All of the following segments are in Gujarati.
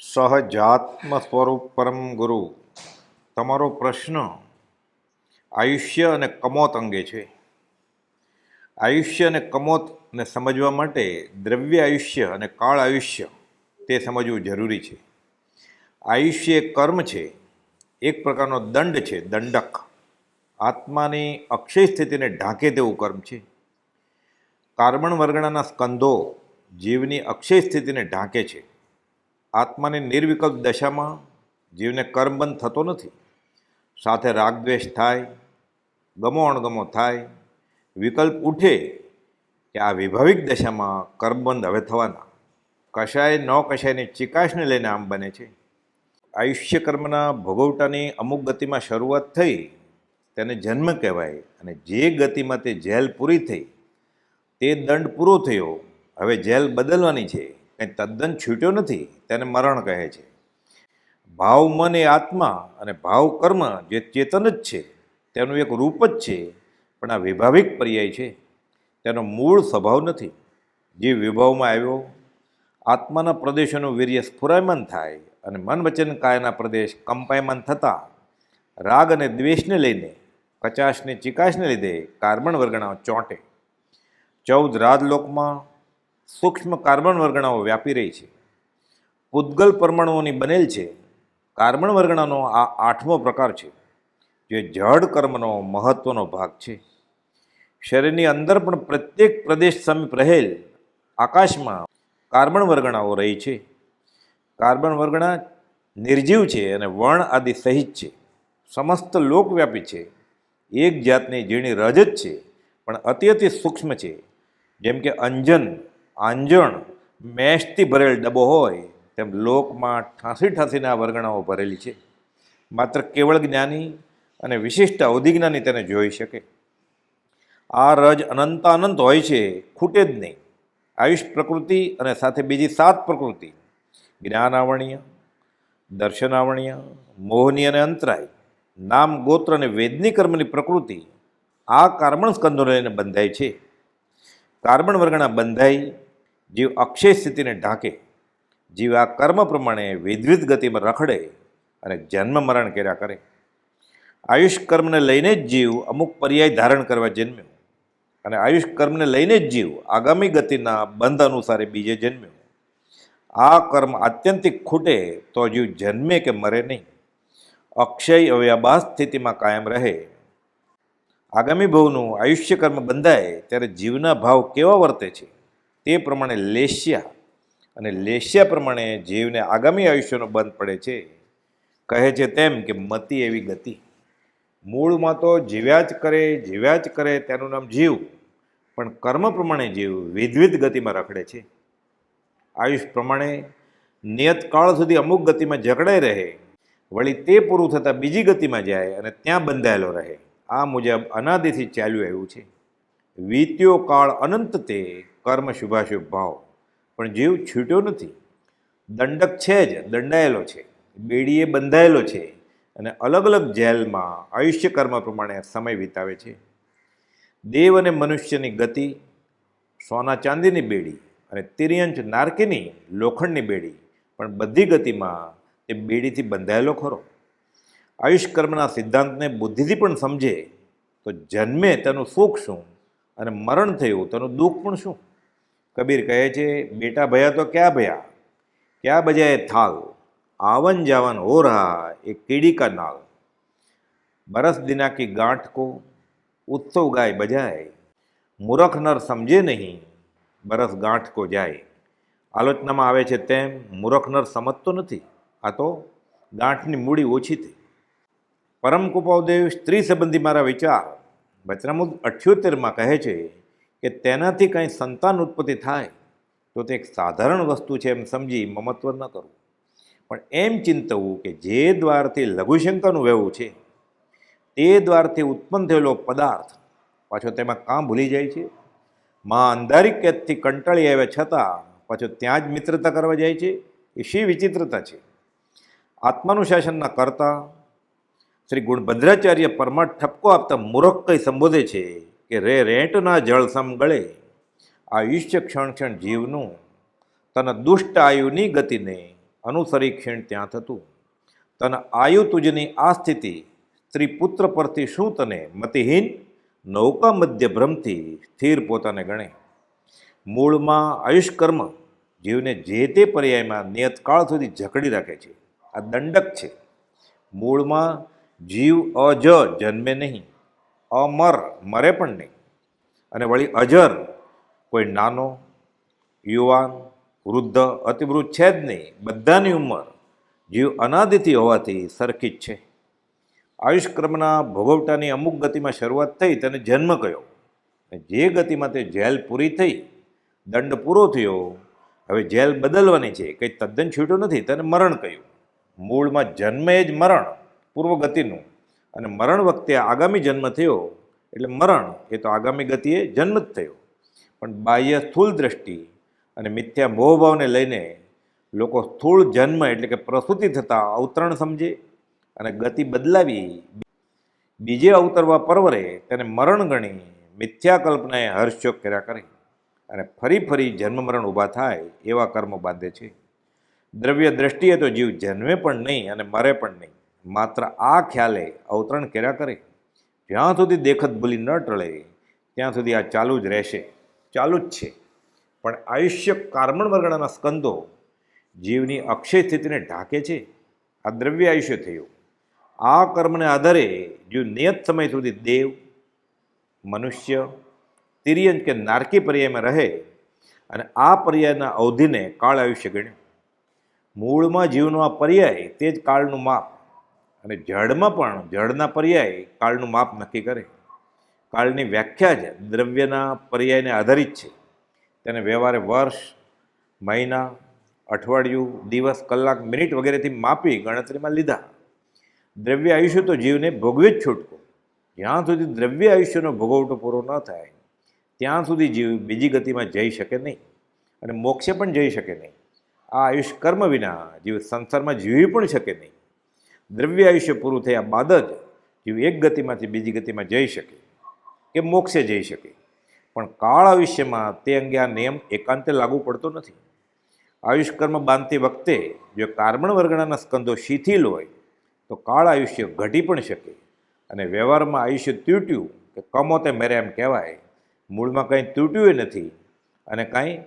સહજાત્મ સ્વરૂપ પરમ ગુરુ. તમારો પ્રશ્ન આયુષ્ય અને કમોત અંગે છે. આયુષ્ય અને કમોતને સમજવા માટે દ્રવ્ય આયુષ્ય અને કાળ આયુષ્ય તે સમજવું જરૂરી છે. આયુષ્ય એક કર્મ છે. એક પ્રકારનો દંડ છે, દંડક. આત્માની અક્ષય સ્થિતિને ઢાંકે તેવું કર્મ છે. કાર્બન વર્ગણાના સ્કંધો જીવની અક્ષય સ્થિતિને ઢાંકે છે. આત્માની નિર્વિકલ્પ દશામાં જીવને કર્મબંધ થતો નથી. સાથે રાગદ્વેષ થાય, ગમો અણગમો થાય, વિકલ્પ ઉઠે કે આ વિભાવિક દશામાં કર્મબંધ હવે થવાના. કશાય ન કશાયની ચિકાશને લઈને આમ બને છે. આયુષ્ય કર્મના ભોગવટાની અમુક ગતિમાં શરૂઆત થઈ, તેને જન્મ કહેવાય અને જે ગતિમાં તે જેલ પૂરી થઈ, તે દંડ પૂરો થયો, હવે જેલ બદલવાની છે. કંઈ તદ્દન છૂટ્યો નથી, તેને મરણ કહે છે. ભાવ મન એ આત્મા અને ભાવ કર્મ જે ચેતન જ છે, તેનું એક રૂપ જ છે, પણ આ વિભાવિક પર્યાય છે. તેનો મૂળ સ્વભાવ નથી. જે વિભાવમાં આવ્યો, આત્માના પ્રદેશોનું વીર્ય સ્ફુરાયમાન થાય અને મન વચન કાયના પ્રદેશ કંપાયમાન થતાં, રાગ અને દ્વેષને લઈને, કચાશને ચિકાશને લીધે કાર્બન વર્ગણા ચોંટે. ચૌદ રાજલોકમાં સૂક્ષ્મ કાર્બન વર્ગણાઓ વ્યાપી રહી છે. પૂદગલ પરમાણુઓની બનેલ છે. કાર્બન વર્ગણાનો આ આઠમો પ્રકાર છે, જે જળ કર્મનો મહત્વનો ભાગ છે. શરીરની અંદર પણ પ્રત્યેક પ્રદેશ સમીપ રહેલ આકાશમાં કાર્બન વર્ગણાઓ રહી છે. કાર્બન વર્ગણા નિર્જીવ છે અને વર્ણ આદિ સહિત છે. સમસ્ત લોકવ્યાપી છે. એક જાતની ઝીણી રજ જ છે, પણ અતિ અતિ સૂક્ષ્મ છે. જેમ કે અંજન આંજણ મેષથી ભરેલ ડબ્બો હોય તેમ લોકમાં ઠાંસી ઠાંસીને આ વર્ગણાઓ ભરેલી છે. માત્ર કેવળ જ્ઞાની અને વિશિષ્ટ અવધિજ્ઞાની તેને જોઈ શકે. આ રજ અનંત અનંત હોય છે, ખૂટે જ નહીં. આયુષ પ્રકૃતિ અને સાથે બીજી સાત પ્રકૃતિ. જ્ઞાનાવણીય દર્શનાવણીય મોહની અને અંતરાય, નામ, ગોત્ર અને વેદની કર્મની પ્રકૃતિ આ કાર્બન સ્કંદોને લઈને બંધાય છે. કાર્બન વર્ગણા બંધાઈ જીવ અક્ષય સ્થિતિને ઢાંકે. જીવ આ કર્મ પ્રમાણે વિધવિધ ગતિમાં રખડે અને જન્મ મરણ કર્યા કરે. આયુષ કર્મને લઈને જ જીવ અમુક પર્યાય ધારણ કરવા જન્મ્યો. અને આયુષ કર્મને લઈને જ જીવ આગામી ગતિના બંધ અનુસારે બીજે જન્મ્યો. આ કર્મ આત્યંતિક ખૂટે તો જીવ જન્મે કે મરે નહીં. અક્ષય અવ્યાભાસ સ્થિતિમાં કાયમ રહે. આગામી ભવનું આયુષ્ય કર્મ બંધાય ત્યારે જીવના ભાવ કેવા વર્તે છે? તે પ્રમાણે લેસ્યા અને લેસ્યા પ્રમાણે જીવને આગામી આયુષ્યનો બંધ પડે છે. કહે છે તેમ કે મતિ એવી ગતિ. મૂળમાં તો જીવ્યા જ કરે, જીવ્યા જ કરે તેનું નામ જીવ, પણ કર્મ પ્રમાણે જીવ વિધવિધ ગતિમાં રખડે છે. આયુષ પ્રમાણે નિયત કાળ સુધી અમુક ગતિમાં જકડાઈ રહે, વળી તે પૂરું થતાં બીજી ગતિમાં જાય અને ત્યાં બંધાયેલો રહે. આ મુજબ અનાદિથી ચાલ્યું આવ્યું છે. વીત્યો કાળ અનંત તે કર્મ શુભાશુભ ભાવ. પણ જીવ છૂટ્યો નથી. દંડક છે જ, દંડાયેલો છે. બેડીએ બંધાયેલો છે. અને અલગ અલગ જેલમાં આયુષ્ય કર્મ પ્રમાણે સમય વિતાવે છે. દેવ અને મનુષ્યની ગતિ, સોના ચાંદીની બેડી અને તિર્યંચ નારકીની લોખંડની બેડી. પણ બધી ગતિમાં તે બેડીથી બંધાયેલો ખરો. આયુષ કર્મના સિદ્ધાંતને બુદ્ધિથી પણ સમજે તો જન્મે તેનું સુખ શું? અને મરણ થયું તેનું દુઃખ પણ શું? કબીર કહે છે, બેટા ભયા તો ક્યાં ભયા? ક્યાં બજાય થાલ? આવન જાવન હો રહા એ કીડી કા નાલ બરસ દિના કી ગાંઠ કો ઉત્સવ ગાય બજાય. મૂરખ નર સમજે નહીં, બરસ ગાંઠ કો જાય. આલોચનામાં આવે છે તેમ, મૂરખ નર સમજતો નથી. આ તો ગાંઠની મૂડી ઓછી થઈ. પરમ કુપાવદેવ સ્ત્રી સંબંધી મારા વિચાર વચનામુદ અઠ્યોતેરમાં કહે છે કે તેનાથી કંઈ સંતાન ઉત્પત્તિ થાય તો તે એક સાધારણ વસ્તુ છે એમ સમજી મમત્વ ન કરવું. પણ એમ ચિંતવું કે જે દ્વારથી લઘુશંકાનું વહેવું છે, તે દ્વારથી ઉત્પન્ન થયેલો પદાર્થ પાછો તેમાં કાં ભૂલી જાય છે? માં અંધારી કેદથી કંટાળી આવ્યા છતાં પાછો ત્યાં જ મિત્રતા કરવા જાય છે? એ શી વિચિત્રતા છે? આત્માનું શાસનના કરતા શ્રી ગુણભદ્રાચાર્ય પરમાટ ઠપકો આપતા મુરક્કઈ સંબોધે છે કે રે રેંટના જળ સમ ગળે, આયુષ્ય ક્ષણ ક્ષણ જીવનું, તન દુષ્ટ આયુની ગતિને અનુસરી ક્ષીણ ત્યાં થતું. તન આયુ તુજની આ સ્થિતિ, સ્ત્રી પુત્ર પરથી શું તને મતિહીન? નૌકા મધ્ય ભ્રમથી સ્થિર પોતાને ગણે. મૂળમાં આયુષ્કર્મ જીવને જે તે પર્યાયમાં નિયતકાળ સુધી જકડી રાખે છે. આ દંડક છે. મૂળમાં જીવ અજ જન્મે નહીં, અમર મરે પણ નહીં. અને વળી અજર કોઈ નાનો, યુવાન, વૃદ્ધ, અતિવૃદ્ધ છે જ નહીં, બધાની ઉંમર જીવ અનાદિથી હોવાથી સરખી જ છે. આયુષ્ક્રમના ભોગવટાની અમુક ગતિમાં શરૂઆત થઈ, તેને જન્મ કયો. જે ગતિમાં તે જેલ પૂરી થઈ, દંડ પૂરો થયો, હવે જેલ બદલવાની છે, કંઈ તદ્દન છૂટું નથી, તેને મરણ કહ્યું મૂળમાં જન્મે જ મરણ. પૂર્વ ગતિનું અને મરણ વખતે આગામી જન્મ થયો, એટલે મરણ એ તો આગામી ગતિએ જન્મ જ થયો. પણ બાહ્ય સ્થૂળ દ્રષ્ટિ અને મિથ્યા મોહભાવને લઈને લોકો સ્થૂળ જન્મ એટલે કે પ્રસૂતિ થતાં અવતરણ સમજે અને ગતિ બદલાવી. બીજે અવતરવા પરવરે તેને મરણ ગણી મિથ્યા કલ્પનાએ હર્ષચોક કર્યા કરે. અને ફરી ફરી જન્મ મરણ ઊભા થાય એવા કર્મો બાંધે છે. દ્રવ્ય દ્રષ્ટિએ તો જીવ જન્મે પણ નહીં અને મરે પણ નહીં. માત્ર આ ખ્યાલે અવતરણ કર્યા કરે. જ્યાં સુધી દેખત ભૂલી ન ટળે, ત્યાં સુધી આ ચાલુ જ રહેશે. ચાલુ જ છે. પણ આયુષ્ય કાર્મણ વર્ગણાના સ્કંદો જીવની અક્ષય સ્થિતિને ઢાંકે છે. આ દ્રવ્ય આયુષ્ય થયું. આ કર્મને આધારે જીવ નિયત સમય સુધી દેવ, મનુષ્ય તિર્યન કે નારકી પર્યાયમાં રહે અને આ પર્યાયના અવધિને કાળ આયુષ્ય ગણ્યું. મૂળમાં જીવનો આ પર્યાય તે જ કાળનું માપ અને જળમાં પણ, જળના પર્યાય કાળનું માપ નક્કી કરે. કાળની વ્યાખ્યા જ દ્રવ્યના પર્યાયને આધારિત છે. તેને વ્યવહારે વર્ષ, મહિના, અઠવાડિયું, દિવસ, કલાક, મિનિટ વગેરેથી માપી ગણતરીમાં લીધા. દ્રવ્ય આયુષ્ય તો જીવને ભોગવે જ છૂટકો. જ્યાં સુધી દ્રવ્ય આયુષ્યનો ભોગવટો પૂરો ન થાય, ત્યાં સુધી જીવ બીજી ગતિમાં જઈ શકે નહીં અને મોક્ષે પણ જઈ શકે નહીં. આ આયુષ કર્મ વિના જીવ સંસારમાં જીવી પણ શકે નહીં. દ્રવ્ય આયુષ્ય પૂરું થયા બાદ જ જીવ એક ગતિમાંથી બીજી ગતિમાં જઈ શકે કે મોક્ષે જઈ શકે. પણ કાળ આયુષ્યમાં તે અંગે આ નિયમ એકાંતે લાગુ પડતો નથી. આયુષ્કર્મ બાંધતી વખતે જો કાર્બન વર્ગણાના સ્કંદો શિથિલ હોય, તો કાળ આયુષ્ય ઘટી પણ શકે અને વ્યવહારમાં આયુષ્ય તૂટ્યું કે કમોતે મેરે એમ કહેવાય. મૂળમાં કંઈ તૂટ્યું નથી અને કાંઈ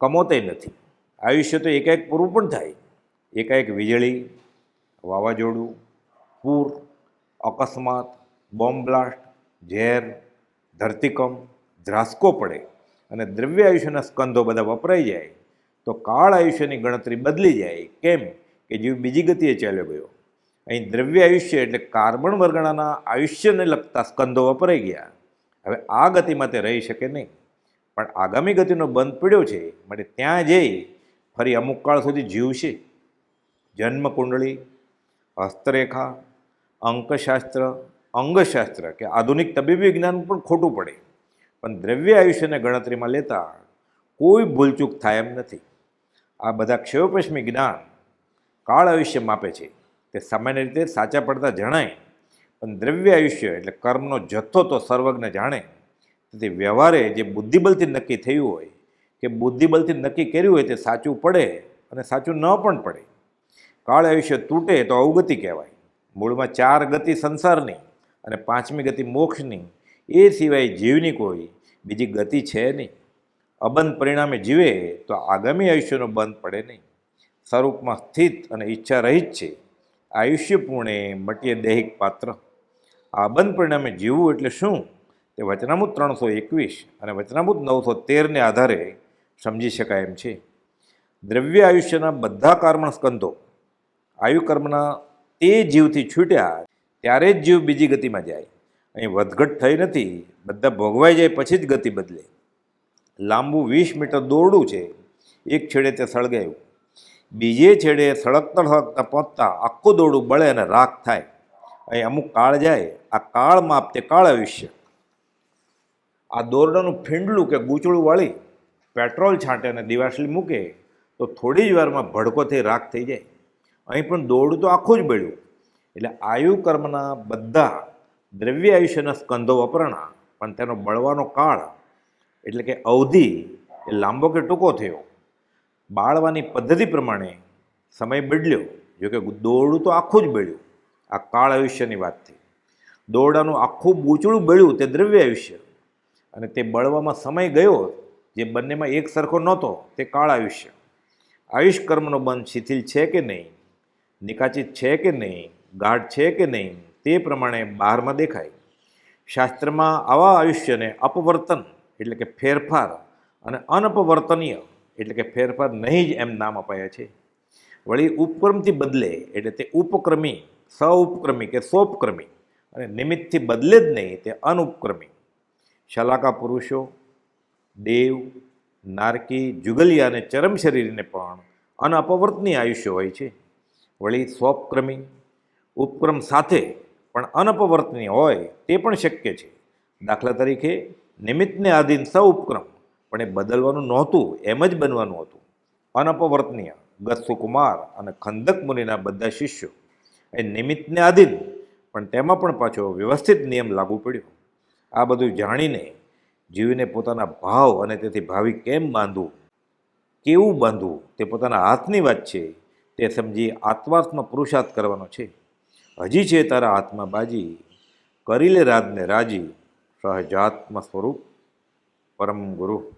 કમોતે નથી. આયુષ્ય તો એકાએક પૂરું પણ થાય. એકાએક વીજળી વાવાઝોડું, પૂર, અકસ્માત, બોમ્બ બ્લાસ્ટ, ઝેર, ધરતીકંપ, ધ્રાસકો પડે અને દ્રવ્ય આયુષ્યના સ્કંધો બધા વપરાઈ જાય, તો કાળ આયુષ્યની ગણતરી બદલી જાય. કેમ? કે જીવ બીજી ગતિએ ચાલ્યો ગયો. અહીં દ્રવ્ય આયુષ્ય એટલે કાર્બન વર્ગણાના આયુષ્યને લગતા સ્કંધો વપરાઈ ગયા. હવે આ ગતિમાં તે રહી શકે નહીં. પણ આગામી ગતિનો બંધ પડ્યો છે, માટે ત્યાં જઈ ફરી અમુક કાળ સુધી જીવશે. જન્મ કુંડળી હસ્તરેખા, અંકશાસ્ત્ર, અંગશાસ્ત્ર કે આધુનિક તબીબી વિજ્ઞાન પણ ખોટું પડે. પણ દ્રવ્ય આયુષ્યને ગણતરીમાં લેતા કોઈ ભૂલચૂક થાય એમ નથી. આ બધા ક્ષયોપશ્મી જ્ઞાન કાળ આયુષ્ય માપે છે. તે સામાન્ય રીતે સાચા પડતા જણાય. પણ દ્રવ્ય આયુષ્ય એટલે કર્મનો જથ્થો તો સર્વજ્ઞ જાણે. તેથી વ્યવહારે જે બુદ્ધિબલથી નક્કી થયું હોય, કે બુદ્ધિબલથી નક્કી કર્યું હોય તે સાચું પડે અને સાચું ન પણ પડે. કાળ આયુષ્ય તૂટે તો અવગતિ કહેવાય. મૂળમાં ચાર ગતિ સંસારની અને પાંચમી ગતિ મોક્ષની. એ સિવાય જીવની કોઈ બીજી ગતિ છે નહીં. અબંધ પરિણામે જીવે તો આગામી આયુષ્યનો બંધ પડે નહીં. સ્વરૂપમાં સ્થિત અને ઈચ્છા રહિત છે. આયુષ્ય પૂર્ણે મટીએ દૈહિક પાત્ર. આ બંધ પરિણામે જીવવું એટલે શું? તે વચનામૂત ત્રણસો એકવીસ અને વચનામૂત નવસો તેરને આધારે સમજી શકાય એમ છે. દ્રવ્ય આયુષ્યના બધા કાર્મણ સ્કંધો આયુકર્મના તે જીવથી છૂટ્યા ત્યારે જ જીવ બીજી ગતિમાં જાય. અહીં વધઘટ થઈ નથી, બધા ભોગવાઈ જાય પછી જ ગતિ બદલે. લાંબુ વીસ મીટર દોરડું છે, એક છેડે તે સળગાયું. બીજે છેડે સળગતા સળગતા પહોંચતા આખું દોરડું બળે અને રાખ થાય. અહીં અમુક કાળ જાય, આ કાળ માપ તે કાળ આયુષ્ય. આ દોરડાનું ફીંડલું કે ગૂંચળું વાળી પેટ્રોલ છાંટે અને દિવાસળી મૂકે, તો થોડી જ વારમાં ભડકો થઈ, રાખ થઈ જાય. અહીં પણ દોરડું તો આખું જ બળ્યું એટલે આયુ કર્મના બધા દ્રવ્ય આયુષ્યના સ્કંધો વપરાણા, પણ તેનો બળવાનો કાળ, એટલે કે અવધિ, એ લાંબો કે ટૂંકો થયો. બાળવાની પદ્ધતિ પ્રમાણે સમય બદલ્યો જો કે દોરડું તો આખું જ બળ્યું આ કાળ આયુષ્યની વાત થઈ. દોરડાનું આખું બૂચડું બળ્યું તે દ્રવ્ય આયુષ્ય, અને તે બળવામાં સમય ગયો, જે બંનેમાં એક સરખો નહોતો, તે કાળ આયુષ્ય. આયુષ કર્મનો બંધ શિથિલ છે કે નહીં? નિકાચિત છે કે નહીં, ગાઢ છે કે નહીં, તે પ્રમાણે બહારમાં દેખાય. શાસ્ત્રમાં આવા આયુષ્યને અપવર્તન એટલે કે ફેરફાર અને અનપવર્તનીય એટલે કે ફેરફાર નહીં જ એમ નામ અપાયા છે. વળી ઉપક્રમથી બદલે એટલે તે ઉપક્રમી, સઉપક્રમી કે સોપક્રમી અને નિમિત્તથી બદલે જ નહીં તે અનુપક્રમી. શલાકા પુરુષો, દેવ, નારકી, જુગલિયા અને ચરમ શરીરને પણ અનઅપવર્તનીય આયુષ્ય હોય છે. વળી સ્વપક્રમી ઉપક્રમ સાથે પણ અનપવર્તનીય હોય તે પણ શક્ય છે. દાખલા તરીકે, નિમિત્તને આધીન સ ઉપક્રમ, પણ એ બદલવાનું નહોતું, એમ જ બનવાનું હતું. અનપવર્તનીય ગસ્સુ કુમાર અને ખંદક મુનિના બધા શિષ્યો એ નિમિત્તને આધીન, પણ તેમાં પણ પાછો વ્યવસ્થિત નિયમ લાગુ પડ્યો. આ બધું જાણીને જીવને પોતાના ભાવ અને તેથી ભાવિ કેમ બાંધવું? કેવું બાંધવું? તે પોતાના હાથની વાત છે. તે સમજી આત્માર્થમાં પુરુષાર્થ કરવાનો છે. હજી છે તારા હાથમાં બાજી, કરી લે રાજને રાજી, સહજાત્મ સ્વરૂપ પરમ ગુરુ.